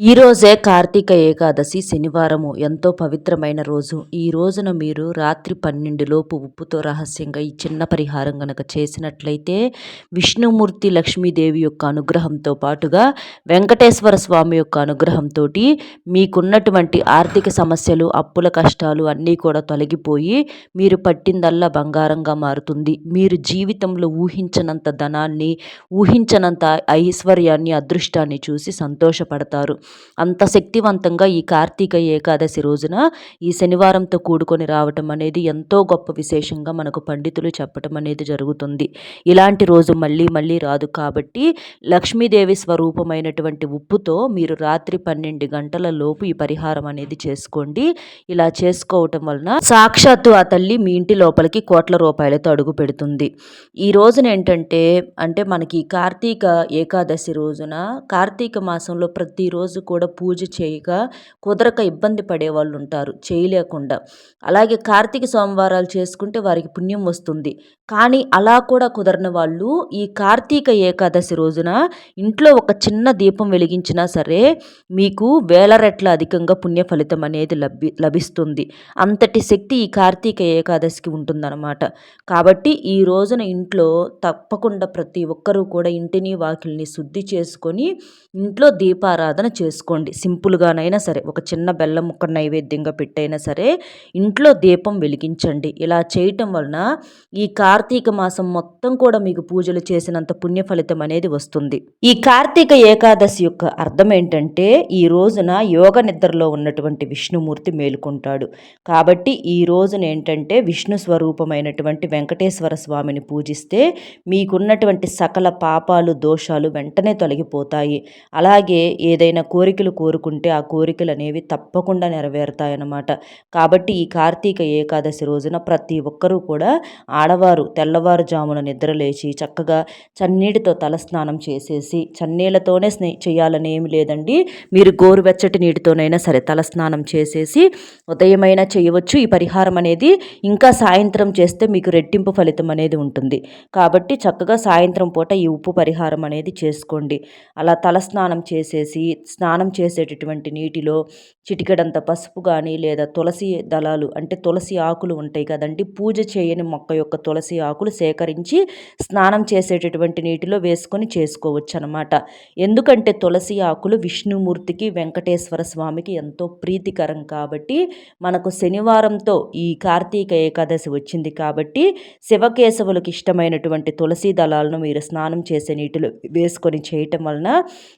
ఈరోజే కార్తీక ఏకాదశి శనివారము. ఎంతో పవిత్రమైన రోజు. ఈ రోజున మీరు రాత్రి పన్నెండులోపు ఉప్పుతో రహస్యంగా ఈ చిన్న పరిహారం గనక చేసినట్లయితే విష్ణుమూర్తి లక్ష్మీదేవి యొక్క అనుగ్రహంతో పాటుగా వెంకటేశ్వర స్వామి యొక్క అనుగ్రహంతో మీకున్నటువంటి ఆర్థిక సమస్యలు అప్పుల కష్టాలు అన్నీ కూడా తొలగిపోయి మీరు పట్టిందల్లా బంగారంగా మారుతుంది. మీరు జీవితంలో ఊహించనంత ధనాన్ని ఊహించనంత ఐశ్వర్యాన్ని అదృష్టాన్ని చూసి సంతోషపడతారు. అంత శక్తివంతంగా ఈ కార్తీక ఏకాదశి రోజున ఈ శనివారంతో కూడుకొని రావటం అనేది ఎంతో గొప్ప విశేషంగా మనకు పండితులు చెప్పటం అనేది జరుగుతుంది. ఇలాంటి రోజు మళ్ళీ మళ్ళీ రాదు కాబట్టి లక్ష్మీదేవి స్వరూపమైనటువంటి ఉప్పుతో మీరు రాత్రి పన్నెండు గంటల లోపు ఈ పరిహారం అనేది చేసుకోండి. ఇలా చేసుకోవటం వలన సాక్షాత్తు ఆ తల్లి మీ ఇంటి లోపలికి కోట్ల రూపాయలతో అడుగు పెడుతుంది. ఈ రోజున ఏంటంటే అంటే మనకి కార్తీక ఏకాదశి రోజున కార్తీక మాసంలో ప్రతిరోజు రోజు కూడా పూజ చేయక కుదరక ఇబ్బంది పడే వాళ్ళు ఉంటారు చేయలేకుండా. అలాగే కార్తీక సోమవారాలు చేసుకుంటే వారికి పుణ్యం వస్తుంది. కానీ అలా కూడా కుదరని వాళ్ళు ఈ కార్తీక ఏకాదశి రోజున ఇంట్లో ఒక చిన్న దీపం వెలిగించినా సరే మీకు వేల రెట్ల అధికంగా పుణ్య ఫలితం అనేది లభి లభిస్తుంది. అంతటి శక్తి ఈ కార్తీక ఏకాదశికి ఉంటుందన్నమాట. కాబట్టి ఈ రోజున ఇంట్లో తప్పకుండా ప్రతి ఒక్కరూ కూడా ఇంటిని వాకిల్ని శుద్ధి చేసుకొని ఇంట్లో దీపారాధన చేసుకోండి. సింపుల్గానైనా సరే ఒక చిన్న బెల్లం ముక్క నైవేద్యంగా పెట్టైనా సరే ఇంట్లో దీపం వెలిగించండి. ఇలా చేయటం వలన ఈ కార్తీక మాసం మొత్తం కూడా మీకు పూజలు చేసినంత పుణ్య ఫలితం అనేది వస్తుంది. ఈ కార్తీక ఏకాదశి యొక్క అర్థం ఏంటంటే ఈ రోజున యోగ నిద్రలో ఉన్నటువంటి విష్ణుమూర్తి మేలుకుంటాడు. కాబట్టి ఈ రోజున ఏంటంటే విష్ణు స్వరూపమైనటువంటి వెంకటేశ్వర స్వామిని పూజిస్తే మీకున్నటువంటి సకల పాపాలు దోషాలు వెంటనే తొలగిపోతాయి. అలాగే ఏదైనా కోరికలు కోరుకుంటే ఆ కోరికలు అనేవి తప్పకుండా నెరవేరుతాయన్నమాట. కాబట్టి ఈ కార్తీక ఏకాదశి రోజున ప్రతి ఒక్కరూ కూడా ఆడవారు తెల్లవారుజామున నిద్రలేచి చక్కగా చన్నీటితో తలస్నానం చేసేసి చన్నీళ్ళతోనే స్నే చేయాలని ఏమి లేదండి. మీరు గోరువెచ్చటి నీటితోనైనా సరే తలస్నానం చేసేసి ఉదయమైనా చేయవచ్చు. ఈ పరిహారం అనేది ఇంకా సాయంత్రం చేస్తే మీకు రెట్టింపు ఫలితం అనేది ఉంటుంది. కాబట్టి చక్కగా సాయంత్రం పూట ఈ ఉప్పు పరిహారం అనేది చేసుకోండి. అలా తలస్నానం చేసేసి స్నానం చేసేటటువంటి నీటిలో చిటికెడంత పసుపు కానీ లేదా తులసి దళాలు అంటే తులసి ఆకులు ఉంటాయి కదండి పూజ చేయని మొక్క యొక్క తులసి ఆకులు సేకరించి స్నానం చేసేటటువంటి నీటిలో వేసుకొని చేసుకోవచ్చు అనమాట ఎందుకంటే తులసి ఆకులు విష్ణుమూర్తికి వెంకటేశ్వర స్వామికి ఎంతో ప్రీతికరం కాబట్టి మనకు శనివారంతో ఈ కార్తీక ఏకాదశి వచ్చింది కాబట్టి శివకేశవులకు ఇష్టమైనటువంటి తులసి దళాలను మీరు స్నానం చేసే నీటిలో వేసుకొని చేయటం వలన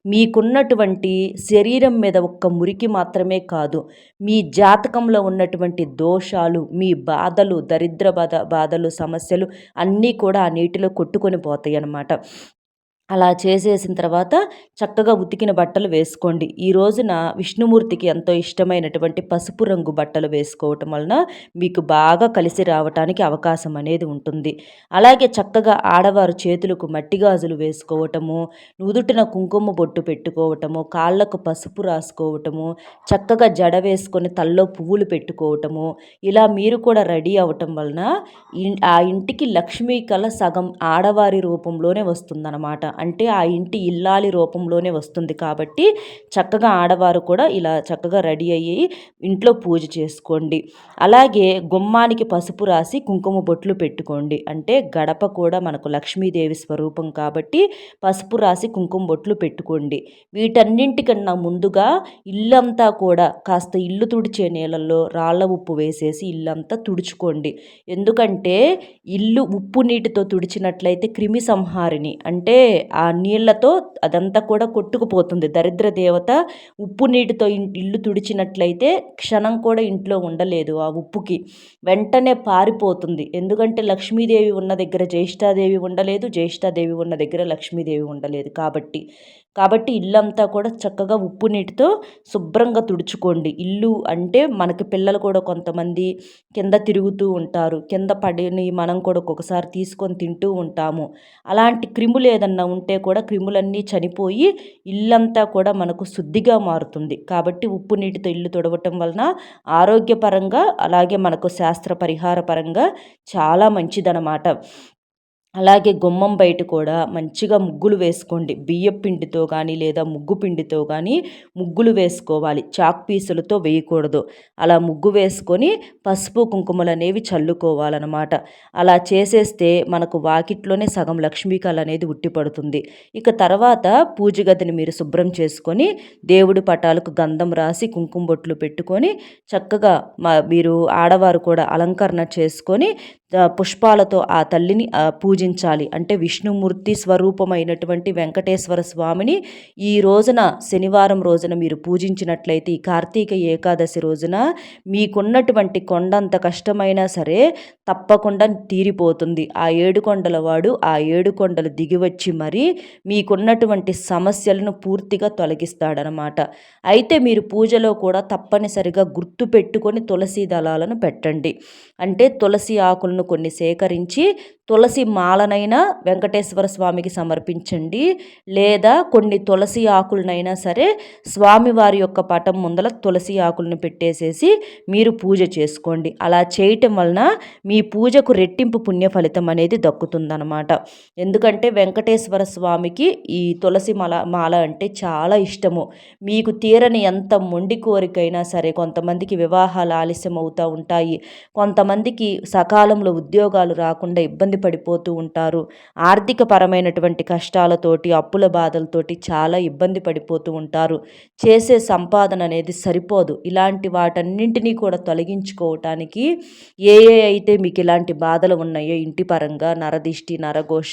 మీకున్నటువంటి శరీరం మీద ఒక్క మురికి మాత్రమే కాదు మీ జాతకంలో ఉన్నటువంటి దోషాలు మీ బాధలు దరిద్ర బాధ బాధలు సమస్యలు అన్నీ కూడా ఆ నీటిలో కొట్టుకొని పోతాయి అన్నమాట అలా చేసేసిన తర్వాత చక్కగా ఉతికిన బట్టలు వేసుకోండి. ఈ రోజున విష్ణుమూర్తికి ఎంతో ఇష్టమైనటువంటి పసుపు రంగు బట్టలు వేసుకోవటం వలన మీకు బాగా కలిసి రావటానికి అవకాశం అనేది ఉంటుంది. అలాగే చక్కగా ఆడవారు చేతులకు మట్టి గాజులు వేసుకోవటము నుదుటిన కుంకుమ బొట్టు పెట్టుకోవటము కాళ్ళకు పసుపు రాసుకోవటము చక్కగా జడ వేసుకొని తల్లో పువ్వులు పెట్టుకోవటము ఇలా మీరు కూడా రెడీ అవ్వటం వలన ఆ ఇంటికి లక్ష్మీ కళ సగం ఆడవారి రూపంలోనే వస్తుందన్నమాట. అంటే ఆ ఇంటి ఇల్లాలి రూపంలోనే వస్తుంది కాబట్టి చక్కగా ఆడవారు కూడా ఇలా చక్కగా రెడీ అయ్యి ఇంట్లో పూజ చేసుకోండి. అలాగే గుమ్మానికి పసుపు రాసి కుంకుమ బొట్లు పెట్టుకోండి. అంటే గడప కూడా మనకు లక్ష్మీదేవి స్వరూపం కాబట్టి పసుపు రాసి కుంకుమ బొట్లు పెట్టుకోండి. వీటన్నింటికన్నా ముందుగా ఇల్లంతా కూడా కాస్త ఇల్లు తుడిచే నీళ్ళల్లో రాళ్ళ ఉప్పు వేసేసి ఇల్లంతా తుడుచుకోండి. ఎందుకంటే ఇల్లు ఉప్పు నీటితో తుడిచినట్లయితే క్రిమి సంహారిణి అంటే ఆ నీళ్ళతో అదంతా కూడా కొట్టుకుపోతుంది. దరిద్ర దేవత ఉప్పు నీటితో ఇల్లు తుడిచినట్లయితే క్షణం కూడా ఇంట్లో ఉండలేదు ఆ ఉప్పుకి. వెంటనే పారిపోతుంది. ఎందుకంటే లక్ష్మీదేవి ఉన్న దగ్గర జ్యేష్ఠాదేవి ఉండలేదు జ్యేష్ఠాదేవి ఉన్న దగ్గర లక్ష్మీదేవి ఉండలేదు కాబట్టి. కాబట్టి ఇల్లంతా కూడా చక్కగా ఉప్పు నీటితో శుభ్రంగా తుడుచుకోండి. ఇల్లు అంటే మనకి పిల్లలు కూడా కొంతమంది కింద తిరుగుతూ ఉంటారు. కింద పడిని మనం కూడా ఒక్కొక్కసారి తీసుకొని తింటూ ఉంటాము. అలాంటి క్రిములు ఏదన్నా ఉంటే కూడా క్రిములన్నీ చనిపోయి ఇల్లంతా కూడా మనకు శుద్ధిగా మారుతుంది. కాబట్టి ఉప్పు నీటితో ఇల్లు తుడవటం వలన ఆరోగ్యపరంగా అలాగే మనకు శాస్త్ర పరిహార పరంగా చాలా మంచిదనమాట అలాగే గుమ్మం బయట కూడా మంచిగా ముగ్గులు వేసుకోండి. బియ్యం పిండితో కానీ లేదా ముగ్గు పిండితో కానీ ముగ్గులు వేసుకోవాలి. చాక్ పీసులతో వేయకూడదు. అలా ముగ్గు వేసుకొని పసుపు కుంకుమలు అనేవి చల్లుకోవాలన్నమాట. అలా చేసేస్తే మనకు వాకిట్లోనే సగం లక్ష్మీకళ అనేది ఉట్టిపడుతుంది. ఇక తర్వాత పూజ గదిని మీరు శుభ్రం చేసుకొని దేవుడి పటాలకు గంధం రాసి కుంకుమ బొట్లు పెట్టుకొని చక్కగా మా మీరు ఆడవారు కూడా అలంకరణ చేసుకొని పుష్పాలతో ఆ తల్లిని పూజించాలి. అంటే విష్ణుమూర్తి స్వరూపమైనటువంటి వెంకటేశ్వర స్వామిని ఈ రోజున శనివారం రోజున మీరు పూజించినట్లయితే ఈ కార్తీక ఏకాదశి రోజున మీకున్నటువంటి కొండంత కష్టమైనా సరే తప్పకుండా తీరిపోతుంది. ఆ ఏడు కొండల వాడు ఆ ఏడు కొండలు దిగివచ్చి మరి మీకున్నటువంటి సమస్యలను పూర్తిగా తొలగిస్తాడనమాట. అయితే మీరు పూజలో కూడా తప్పనిసరిగా గుర్తు పెట్టుకొని తులసి దళాలను పెట్టండి. అంటే తులసి ఆకులను కొన్ని సేకరించి తులసి మాలనైనా వెంకటేశ్వర స్వామికి సమర్పించండి. లేదా కొన్ని తులసి ఆకులనైనా సరే స్వామివారి యొక్క పటం ముందల తులసి ఆకులను పెట్టేసేసి మీరు పూజ చేసుకోండి. అలా చేయటం వలన మీ పూజకు రెట్టింపు పుణ్య ఫలితం అనేది దక్కుతుందనమాట ఎందుకంటే వెంకటేశ్వర స్వామికి ఈ తులసి మాల మాల అంటే చాలా ఇష్టము. మీకు తీరని ఎంత మొండి కోరికైనా సరే కొంతమందికి వివాహాలు ఆలస్యం అవుతూ ఉంటాయి. కొంతమందికి సకాలంలో ఉద్యోగాలు రాకుండా ఇబ్బంది ఇబ్బంది పడిపోతూ ఉంటారు. ఆర్థిక పరమైనటువంటి కష్టాలతోటి అప్పుల బాధలతోటి చాలా ఇబ్బంది పడిపోతూ ఉంటారు. చేసే సంపాదన అనేది సరిపోదు. ఇలాంటి వాటన్నింటినీ కూడా తొలగించుకోవటానికి ఏ ఏ అయితే మీకు ఇలాంటి బాధలు ఉన్నాయో ఇంటి పరంగా నరదిష్టి నరఘోష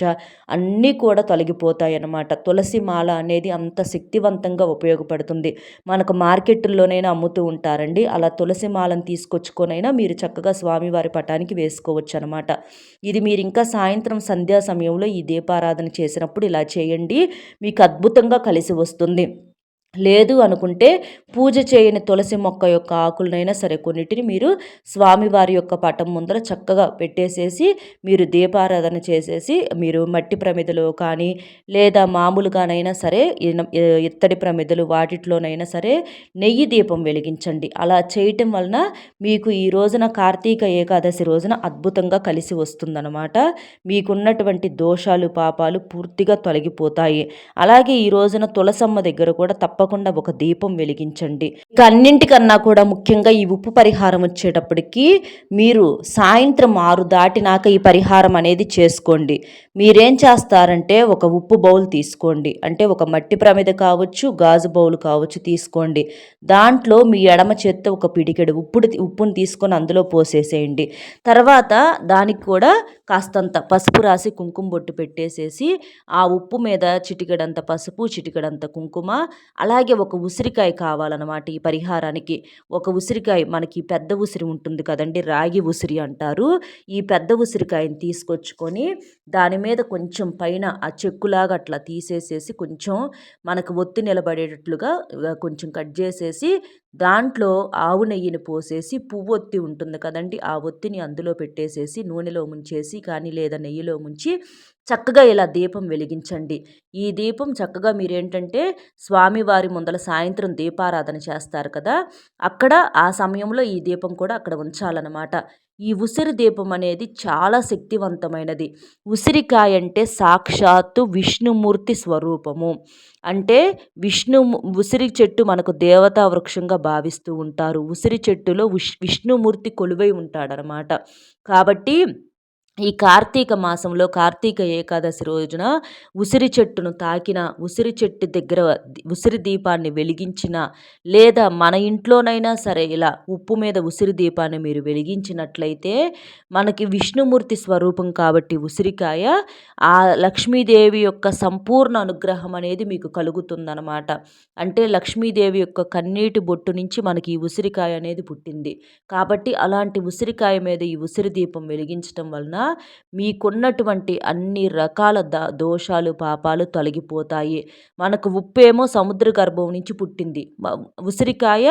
అన్నీ కూడా తొలగిపోతాయి అన్నమాట తులసి మాల అనేది అంత శక్తివంతంగా ఉపయోగపడుతుంది. మనకు మార్కెట్లోనైనా అమ్ముతూ ఉంటారండి. అలా తులసి మాలను తీసుకొచ్చుకొనైనా మీరు చక్కగా స్వామివారి పటానికి వేసుకోవచ్చు అనమాట ఇది మీరు ఇంకా సాయంత్రం సంధ్యా సమయంలో ఈ దీపారాధన చేసినప్పుడు ఇలా చేయండి. మీకు అద్భుతంగా కలిసి వస్తుంది. లేదు అనుకుంటే పూజ చేయని తులసి మొక్క యొక్క ఆకులనైనా సరే కొన్నిటిని మీరు స్వామివారి యొక్క పటం ముందర చక్కగా పెట్టేసేసి మీరు దీపారాధన చేసేసి మీరు మట్టి ప్రమిదలో కానీ లేదా మామూలుగానైనా సరే ఇత్తడి ప్రమిదలు వాటిట్లోనైనా సరే నెయ్యి దీపం వెలిగించండి. అలా చేయటం వలన మీకు ఈ రోజున కార్తీక ఏకాదశి రోజున అద్భుతంగా కలిసి వస్తుందన్నమాట. మీకున్నటువంటి దోషాలు పాపాలు పూర్తిగా తొలగిపోతాయి. అలాగే ఈ రోజున తులసమ్మ దగ్గర కూడా తప్ప తప్పకుండా ఒక దీపం వెలిగించండి. ఇక అన్నింటికన్నా కూడా ముఖ్యంగా ఈ ఉప్పు పరిహారం వచ్చేటప్పటికి మీరు సాయంత్రం ఆరు దాటినాక ఈ పరిహారం అనేది చేసుకోండి. మీరేం చేస్తారంటే ఒక ఉప్పు బౌల్ తీసుకోండి. అంటే ఒక మట్టి ప్రమిద కావచ్చు గాజు బౌల్ కావచ్చు తీసుకోండి. దాంట్లో మీ ఎడమ చేత్తో ఒక పిడికెడు ఉప్పుడు ఉప్పును తీసుకొని అందులో పోసేసేయండి. తర్వాత దానికి కూడా కాస్తంత పసుపు రాసి కుంకుమ బొట్టు పెట్టేసేసి ఆ ఉప్పు మీద చిటికెడంత పసుపు చిటికెడంత కుంకుమ అలాగే ఒక ఉసిరికాయ కావాలన్నమాట ఈ పరిహారానికి. ఒక ఉసిరికాయ మనకి పెద్ద ఉసిరి ఉంటుంది కదండి రాగి ఉసిరి అంటారు. ఈ పెద్ద ఉసిరికాయని తీసుకొచ్చుకొని దాని మీద కొంచెం పైన ఆ చెక్కులాగా అట్లా తీసేసేసి కొంచెం మనకు ఒత్తి నిలబడేటట్లుగా కొంచెం కట్ చేసేసి దాంట్లో ఆవు నెయ్యిని పోసేసి పువ్వు ఒత్తి ఉంటుంది కదండి ఆ ఒత్తిని అందులో పెట్టేసేసి నూనెలో ముంచేసి కానీ లేదా నెయ్యిలో ముంచి చక్కగా ఇలా దీపం వెలిగించండి. ఈ దీపం చక్కగా మీరేంటంటే స్వామివారి ముందల సాయంత్రం దీపారాధన చేస్తారు కదా అక్కడ ఆ సమయంలో ఈ దీపం కూడా అక్కడ ఉంచాలన్నమాట. ఈ ఉసిరి దీపం అనేది చాలా శక్తివంతమైనది. ఉసిరికాయ అంటే సాక్షాత్తు విష్ణుమూర్తి స్వరూపము. అంటే విష్ణు ఉసిరి చెట్టు మనకు దేవతా వృక్షంగా భావిస్తూ ఉంటారు. ఉసిరి చెట్టులో విష్ విష్ణుమూర్తి కొలువై ఉంటాడనమాట. కాబట్టి ఈ కార్తీక మాసంలో కార్తీక ఏకాదశి రోజున ఉసిరి చెట్టును తాకిన ఉసిరి చెట్టు దగ్గర ఉసిరి దీపాన్ని వెలిగించిన లేదా మన ఇంట్లోనైనా సరే ఇలా ఉప్పు మీద ఉసిరి దీపాన్ని మీరు వెలిగించినట్లయితే మనకి విష్ణుమూర్తి స్వరూపం కాబట్టి ఉసిరికాయ ఆ లక్ష్మీదేవి యొక్క సంపూర్ణ అనుగ్రహం అనేది మీకు కలుగుతుందనమాట అంటే లక్ష్మీదేవి యొక్క కన్నీటి బొట్టు నుంచి మనకి ఈ ఉసిరికాయ అనేది పుట్టింది. కాబట్టి అలాంటి ఉసిరికాయ మీద ఈ ఉసిరి దీపం వెలిగించడం వలన మీకున్నటువంటి అన్ని రకాల ద దోషాలు పాపాలు తొలగిపోతాయి. మనకు ఉప్పేమో సముద్ర గర్భం నుంచి పుట్టింది. ఉసిరికాయ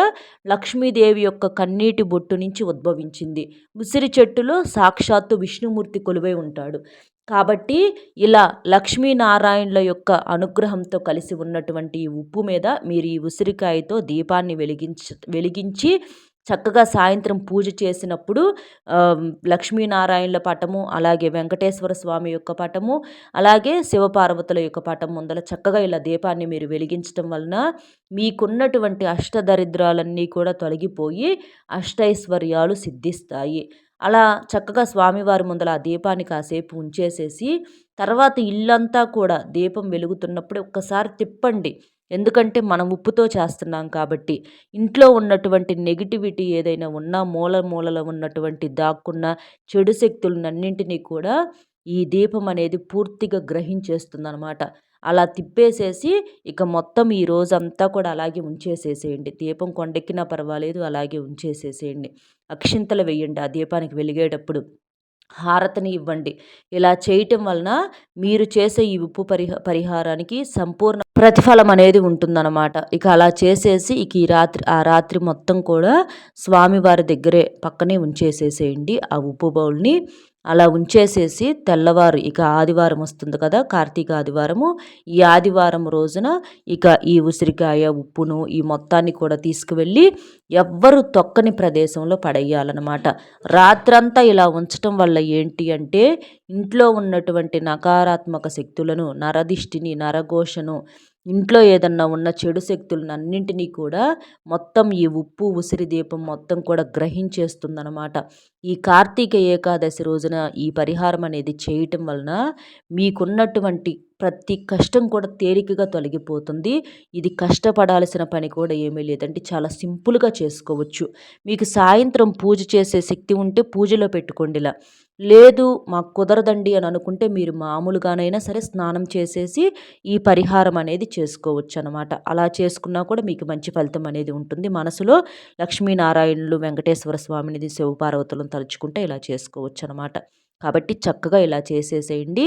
లక్ష్మీదేవి యొక్క కన్నీటి బొట్టు నుంచి ఉద్భవించింది. ఉసిరి చెట్టులో సాక్షాత్తు విష్ణుమూర్తి కొలువై ఉంటాడు. కాబట్టి ఇలా లక్ష్మీనారాయణుల యొక్క అనుగ్రహంతో కలిసి ఉన్నటువంటి ఈ ఉప్పు మీద మీరు ఈ ఉసిరికాయతో దీపాన్ని వెలిగించి వెలిగించి చక్కగా సాయంత్రం పూజ చేసినప్పుడు లక్ష్మీనారాయణల పటము అలాగే వెంకటేశ్వర స్వామి యొక్క పటము అలాగే శివపార్వతుల యొక్క పటం ముందల చక్కగా ఇలా దీపాన్ని మీరు వెలిగించడం వలన మీకున్నటువంటి అష్టదరిద్రాలన్నీ కూడా తొలగిపోయి అష్టైశ్వర్యాలు సిద్ధిస్తాయి. అలా చక్కగా స్వామివారి ముందల ఆ దీపాన్ని కాసేపు ఉంచేసేసి తర్వాత ఇల్లంతా కూడా దీపం వెలుగుతున్నప్పుడు ఒక్కసారి తిప్పండి. ఎందుకంటే మనం ఉప్పుతో చేస్తున్నాం కాబట్టి. ఇంట్లో ఉన్నటువంటి నెగిటివిటీ ఏదైనా ఉన్నా మూల మూలలో ఉన్నటువంటి దాక్కున్న చెడు శక్తులన్నింటినీ కూడా ఈ దీపం అనేది పూర్తిగా గ్రహించేస్తుంది అనమాట అలా తిప్పేసేసి ఇక మొత్తం ఈ రోజంతా కూడా అలాగే ఉంచేసేసేయండి. దీపం కొండెక్కినా పర్వాలేదు అలాగే ఉంచేసేసేయండి. అక్షింతలు వేయండి ఆ దీపానికి వెలిగేటప్పుడు. హారతిని ఇవ్వండి. ఇలా చేయటం వలన మీరు చేసే ఈ ఉప్పు పరిహ పరిహారానికి సంపూర్ణ ప్రతిఫలం అనేది ఉంటుందన్నమాట. ఇక అలా చేసేసి ఇక ఈ రాత్రి ఆ రాత్రి మొత్తం కూడా స్వామివారి దగ్గరే పక్కనే ఉంచేసేసేయండి. ఆ ఉప్పు బౌల్ని అలా ఉంచేసేసి తెల్లవారు ఇక ఆదివారం వస్తుంది కదా కార్తీక ఆదివారము. ఈ ఆదివారం రోజున ఇక ఈ ఉసిరికాయ ఉప్పును ఈ మొత్తాన్ని కూడా తీసుకువెళ్ళి ఎవ్వరు తొక్కని ప్రదేశంలో పడేయాలన్నమాట. రాత్రంతా ఇలా ఉంచటం వల్ల ఏంటి అంటే ఇంట్లో ఉన్నటువంటి నకారాత్మక శక్తులను నరదిష్టిని నరఘోషను ఇంట్లో ఏదన్నా ఉన్న చెడు శక్తులను అన్నింటినీ కూడా మొత్తం ఈ ఉప్పు ఉసిరి దీపం మొత్తం కూడా గ్రహించేస్తుందనమాట ఈ కార్తీక ఏకాదశి రోజున ఈ పరిహారం అనేది చేయటం వలన మీకున్నటువంటి ప్రతి కష్టం కూడా తేలికగా తొలగిపోతుంది. ఇది కష్టపడాల్సిన పని కూడా ఏమీ లేదంటే చాలా సింపుల్గా చేసుకోవచ్చు. మీకు సాయంత్రం పూజ చేసే శక్తి ఉంటే పూజలో పెట్టుకోండి ఇలా. లేదు మాకు కుదరదండి అని అనుకుంటే మీరు మామూలుగానైనా సరే స్నానం చేసేసి ఈ పరిహారం అనేది చేసుకోవచ్చు అనమాట అలా చేసుకున్నా కూడా మీకు మంచి ఫలితం అనేది ఉంటుంది. మనసులో లక్ష్మీనారాయణులు వెంకటేశ్వర స్వామినిది శివపార్వతులను తలుచుకుంటే ఇలా చేసుకోవచ్చు అనమాట కాబట్టి చక్కగా ఇలా చేసేసేయండి.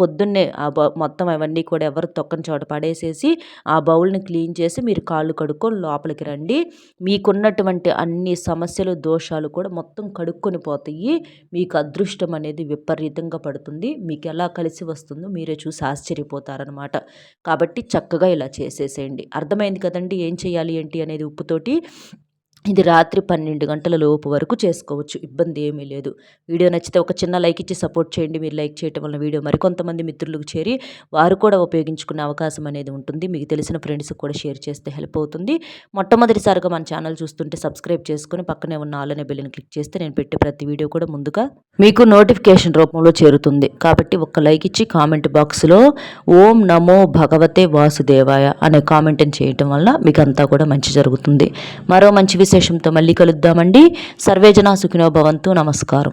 పొద్దున్నే ఆ మొత్తం అవన్నీ కూడా ఎవరు తొక్కని చోట పడేసేసి ఆ బౌల్ని క్లీన్ చేసి మీరు కాళ్ళు కడుక్కొని లోపలికి రండి. మీకున్నటువంటి అన్ని సమస్యలు దోషాలు కూడా మొత్తం కడుక్కొని పోతాయి. మీకు అదృష్టం అనేది విపరీతంగా పడుతుంది. మీకు ఎలా కలిసి వస్తుందో మీరే చూసి ఆశ్చర్యపోతారనమాట కాబట్టి చక్కగా ఇలా చేసేసేయండి. అర్థమైంది కదండి ఏం చేయాలి ఏంటి అనేది ఉప్పుతోటి. ఇది రాత్రి పన్నెండు గంటల లోపు వరకు చేసుకోవచ్చు. ఇబ్బంది ఏమీ లేదు. వీడియో నచ్చితే ఒక చిన్న లైక్ ఇచ్చి సపోర్ట్ చేయండి. మీరు లైక్ చేయడం వల్ల వీడియో మరికొంతమంది మిత్రులకు చేరి వారు కూడా ఉపయోగించుకునే అవకాశం అనేది ఉంటుంది. మీకు తెలిసిన ఫ్రెండ్స్కి కూడా షేర్ చేస్తే హెల్ప్ అవుతుంది. మొట్టమొదటిసారిగా మన ఛానల్ చూస్తుంటే సబ్స్క్రైబ్ చేసుకుని పక్కనే ఉన్న ఆలనే బెల్లిని క్లిక్ చేస్తే నేను పెట్టే ప్రతి వీడియో కూడా ముందుగా మీకు నోటిఫికేషన్ రూపంలో చేరుతుంది. కాబట్టి ఒక లైక్ ఇచ్చి కామెంట్ బాక్స్లో ఓం నమో భగవతే వాసుదేవాయ అనే కామెంట్ని చేయటం వల్ల మీకు అంతా కూడా మంచి జరుగుతుంది. మరో మంచి విషయం విశేషంతో మళ్ళీ కలుద్దామండి. సర్వేజన సుఖినో భవంతు. నమస్కారం.